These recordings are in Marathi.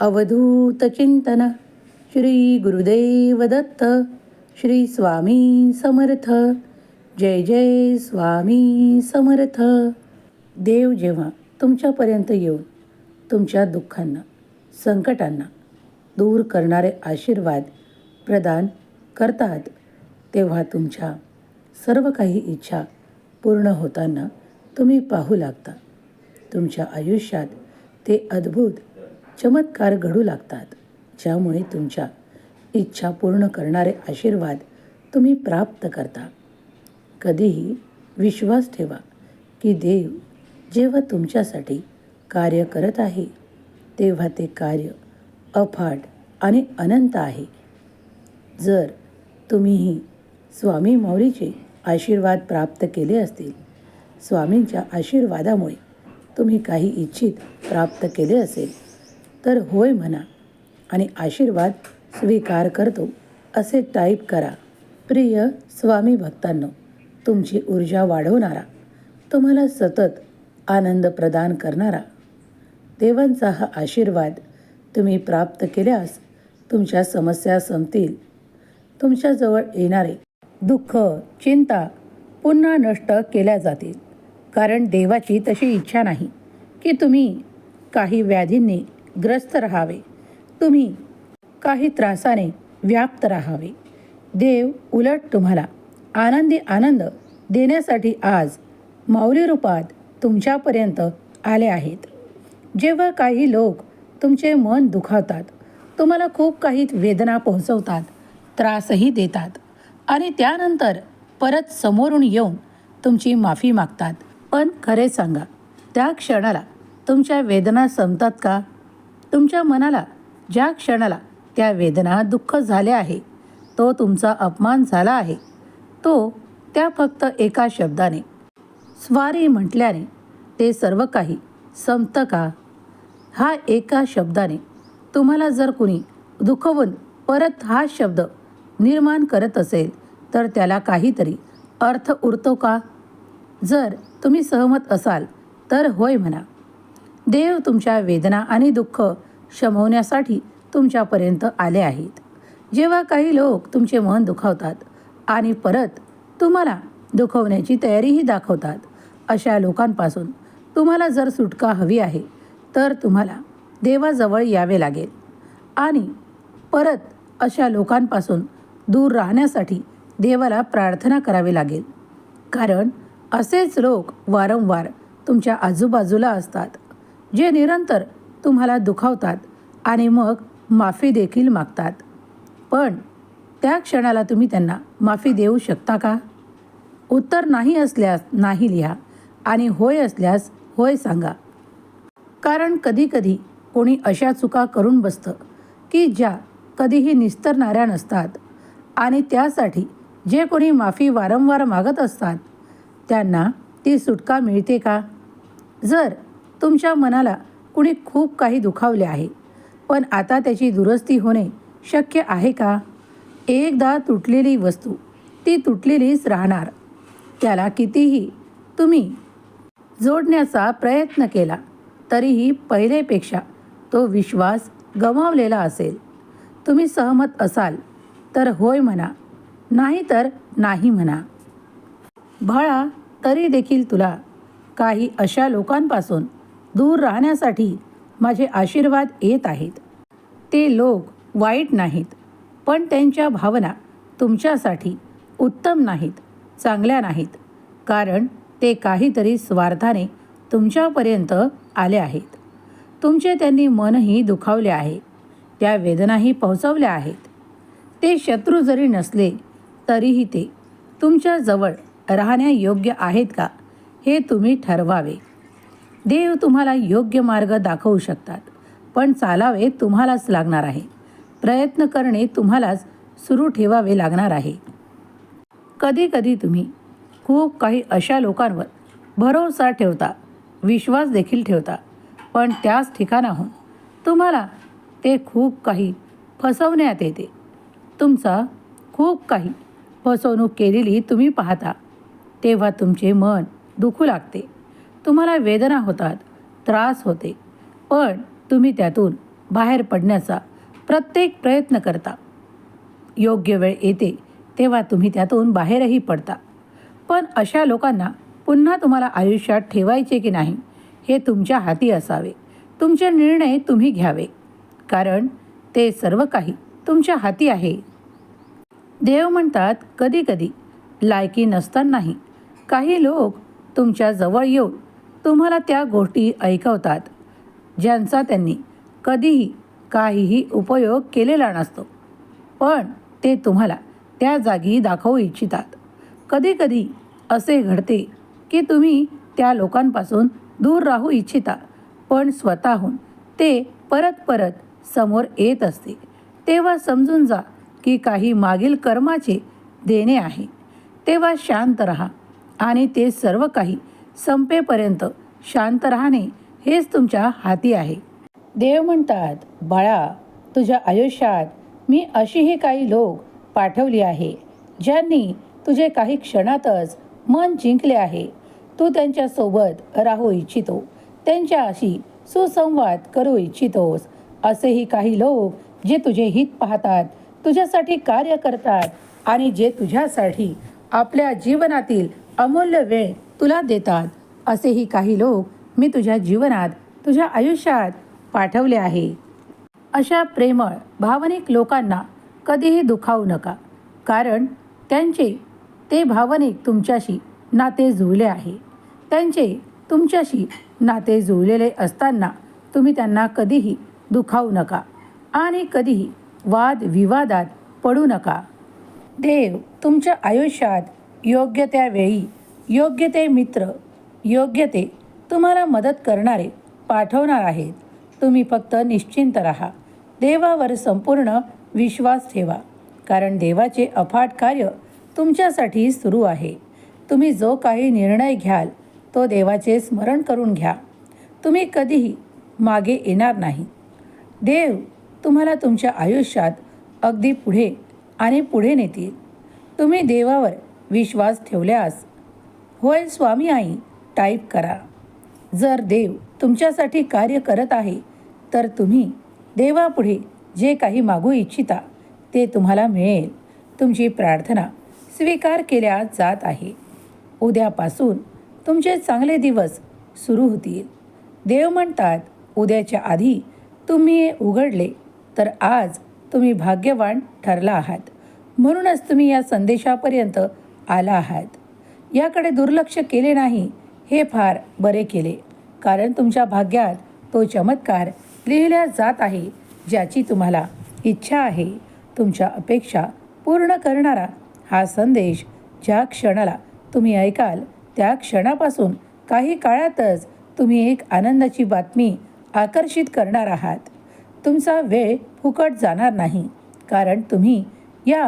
अवधूत चिंतन श्री गुरुदेव दत्त श्री स्वामी समर्थ. जय जय स्वामी समर्थ. देव जेव्हा तुमच्यापर्यंत येऊन तुमच्या दुःखांना संकटांना दूर करणारे आशीर्वाद प्रदान करतात तेव्हा तुमच्या सर्व काही इच्छा पूर्ण होताना तुम्ही पाहू लागता. तुमच्या आयुष्यात ते अद्भुत चमत्कार घडू लागतात. ज्यामुळे तुमच्या इच्छा पूर्ण करणारे आशीर्वाद तुम्ही प्राप्त करता. कधीही विश्वास ठेवा की देव जेव्हा तुमच्यासाठी कार्य करत आहे तेव्हा ते कार्य अफाट आणि अनंत आहे. जर तुम्हीही स्वामी मौरीचे आशीर्वाद प्राप्त केले असतील स्वामींच्या आशीर्वादामुळे तुम्ही काही इच्छित प्राप्त केले असेल तर होय म्हणा आणि आशीर्वाद स्वीकार करतो असे टाईप करा. प्रिय स्वामी भक्तांनो तुमची ऊर्जा वाढवणारा तुम्हाला सतत आनंद प्रदान करणारा देवांचा हा आशीर्वाद तुम्ही प्राप्त केल्यास तुमच्या समस्या संपतील. तुमच्याजवळ येणारे दुःख चिंता पुन्हा नष्ट केल्या जातील. कारण देवाची तशी इच्छा नाही की तुम्ही काही व्याधींनी ग्रस्त राहावे. तुम्ही काही त्रासाने व्याप्त राहावे. देव उलट तुम्हाला आनंदी आनंद देण्यासाठी आज माऊली रूपात तुमच्यापर्यंत आले आहेत. जेव्हा काही लोक तुमचे मन दुखावतात तुम्हाला खूप काही वेदना पोहोचवतात त्रासही देतात आणि त्यानंतर परत समोरून येऊन तुमची माफी मागतात. पण खरे सांगा त्या क्षणाला तुमच्या वेदना संपतात का? तुमच्या मनाला ज्या क्षणाला त्या वेदना दुःख झाले आहे तो तुमचा अपमान झाला आहे. तो त्या फक्त एका शब्दाने स्वारी म्हटल्याने ते सर्व काही संपतं का? हा एका शब्दाने तुम्हाला जर कुणी दुखवून परत हा शब्द निर्माण करत असेल तर त्याला काहीतरी अर्थ उरतो का? जर तुम्ही सहमत असाल तर होय म्हणा. देव तुमच्या वेदना आणि दुःख शमवण्यासाठी तुमच्यापर्यंत आले आहेत. जेव्हा काही लोक तुमचे मन दुखावतात आणि परत तुम्हाला दुखवण्याची तयारीही दाखवतात अशा लोकांपासून तुम्हाला जर सुटका हवी आहे तर तुम्हाला देवाजवळ यावे लागेल आणि परत अशा लोकांपासून दूर राहण्यासाठी देवाला प्रार्थना करावी लागेल. कारण असेच लोक वारंवार तुमच्या आजूबाजूला असतात जे निरंतर तुम्हाला दुखावतात आणि मग माफी देखील मागतात. पण त्या क्षणाला तुम्ही त्यांना माफी देऊ शकता का? उत्तर नाही असल्यास नाही लिहा आणि होय असल्यास होय सांगा. कारण कधीकधी कोणी अशा चुका करून बसतं की ज्या कधीही निस्तरणाऱ्या नसतात आणि त्यासाठी जे कोणी माफी वारंवार मागत असतात त्यांना ती सुटका मिळते का? जर तुमच्या मनाला कुणी खूप काही दुखावले आहे. पण आता त्याची दुरुस्ती होणे शक्य आहे का? एकदा तुटलेली वस्तू ती तुटलेलीच राहणार. त्याला कितीही तुम्ही जोडण्याचा प्रयत्न केला तरीही पहिलेपेक्षा तो विश्वास गमावलेला असेल. तुम्ही सहमत असाल तर होय म्हणा नाही तर नाही म्हणा. बाळा तरी देखील तुला काही अशा लोकांपासून दूर राहण्यासाठी माझे आशीर्वाद येत आहेत. ते लोक वाईट नाहीत पण त्यांच्या भावना तुमच्यासाठी उत्तम नाहीत चांगल्या नाहीत कारण ते काहीतरी स्वार्थाने तुमच्यापर्यंत आले आहेत. तुमचे त्यांनी मनही दुखावले आहे त्या वेदनाही पोहोचवल्या आहेत. ते शत्रू जरी नसले तरीही ते तुमच्याजवळ राहण्यायोग्य आहेत का हे तुम्ही ठरवावे. देव तुम्हाला योग्य मार्ग दाखवू शकतात पण चालावे तुम्हालाच लागणार आहे. प्रयत्न करणे तुम्हालाच सुरू ठेवावे लागणार आहे. कधीकधी तुम्ही खूप काही अशा लोकांवर भरोसा ठेवता विश्वास देखील ठेवता पण त्याच ठिकाणाहून तुम्हाला ते खूप काही फसवण्यात येते. तुमचा खूप काही फसवणूक केलेली तुम्ही पाहता तेव्हा तुमचे मन दुखू लागते. तुम्हाला वेदना होतात त्रास होते. पण तुम्ही त्यातून बाहेर पडण्याचा प्रत्येक प्रयत्न करता. योग्य वेळ येते तेव्हा तुम्ही त्यातून बाहेरही पडता. पण अशा लोकांना पुन्हा तुम्हाला आयुष्यात ठेवायचे की नाही हे तुमच्या हाती असावे. तुमचे निर्णय तुम्ही घ्यावे. कारण ते सर्व काही तुमच्या हाती आहे. देव म्हणतात कधी कधी लायकी नसतानाही काही लोक तुमच्या जवळ येऊन तुम्हाला त्या गोष्टी ऐकवतात ज्यांचा त्यांनी कधीही काहीही उपयोग केलेला नसतो. पण ते तुम्हाला त्या जागी दाखवू इच्छितात. कधीकधी असे घडते की तुम्ही त्या लोकांपासून दूर राहू इच्छिता पण स्वतःहून ते परत परत समोर येत असते. तेव्हा समजून जा की काही मागील कर्माचे देणे आहे. तेव्हा शांत राहा आणि ते सर्व काही संपेपर्यंत शांत राहणे हेच तुमच्या हाती आहे. देव म्हणतात बाळा तुझ्या आयुष्यात मी अशीही काही लोक पाठवली आहे ज्यांनी तुझे काही क्षणातच मन जिंकले आहे. तू त्यांच्यासोबत राहू इच्छितो त्यांच्याशी सुसंवाद करू इच्छितोस. असेही काही लोक जे तुझे हित पाहतात तुझ्यासाठी कार्य करतात आणि जे तुझ्यासाठी आपल्या जीवनातील अमूल्य वेळ तुला देतात. असेही काही लोक मी तुझ्या जीवनात तुझ्या आयुष्यात पाठवले आहे. अशा प्रेमळ भावनिक लोकांना कधीही दुखावू नका. कारण त्यांचे ते भावनिक तुमच्याशी नाते जुळले आहे. त्यांचे तुमच्याशी नाते जुळलेले असताना तुम्ही त्यांना कधीही दुखावू नका. आणि कधीही वाद विवादात पडू नका. देव तुमच्या आयुष्यात योग्य त्यावेळी योग्य ते मित्र योग्य ते तुम्हाला मदत करणारे पाठवणार आहेत. तुम्ही फक्त निश्चिंत राहा. देवावर संपूर्ण विश्वास ठेवा. कारण देवाचे अफाट कार्य तुमच्यासाठी सुरू आहे. तुम्ही जो काही निर्णय घ्याल तो देवाचे स्मरण करून घ्या. तुम्ही कधीही मागे येणार नाही. देव तुम्हाला तुमच्या आयुष्यात अगदी पुढे आणि पुढे नेतील. तुम्ही देवावर विश्वास ठेवल्यास होय स्वामी आई टाईप करा. जर देव तुमच्यासाठी कार्य करत आहे तर तुम्ही देवापुढे जे काही मागू इच्छिता ते तुम्हाला मिळेल. तुमची प्रार्थना स्वीकार केल्या जात आहे. उद्यापासून तुमचे चांगले दिवस सुरू होतील. देव म्हणतात उद्याच्या आधी तुम्ही हे उघडले तर आज तुम्ही भाग्यवान ठरला आहात. म्हणूनच तुम्ही या संदेशापर्यंत आला आहात. याकडे दुर्लक्ष केले नाही हे फार बरे केले. कारण तुमच्या भाग्यात तो चमत्कार लिहिल्या जात आहे ज्याची तुम्हाला इच्छा आहे. तुमच्या अपेक्षा पूर्ण करणारा हा संदेश ज्या क्षणाला तुम्ही ऐकाल त्या क्षणापासून काही काळातच तुम्ही एक आनंदाची बातमी आकर्षित करणार आहात. तुमचा वेळ फुकट जाणार नाही कारण तुम्ही या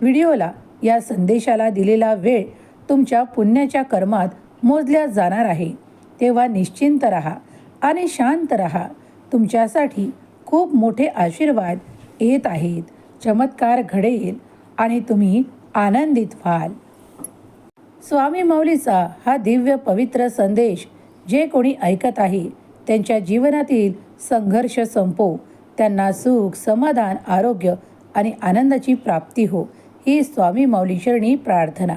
व्हिडिओला या संदेशाला दिलेला वेळ तुमच्या पुण्याच्या कर्मात मोजल्या जाणार आहे. तेव्हा निश्चिंत राहा आणि शांत राहा. तुमच्यासाठी खूप मोठे आशीर्वाद येत आहेत. चमत्कार घडेल आणि तुम्ही आनंदित व्हाल. स्वामी मौलीचा हा दिव्य पवित्र संदेश जे कोणी ऐकत आहे त्यांच्या जीवनातील संघर्ष संपो. त्यांना सुख समाधान आरोग्य आणि आनंदाची प्राप्ती हो. ही स्वामी मौलीशरणी प्रार्थना.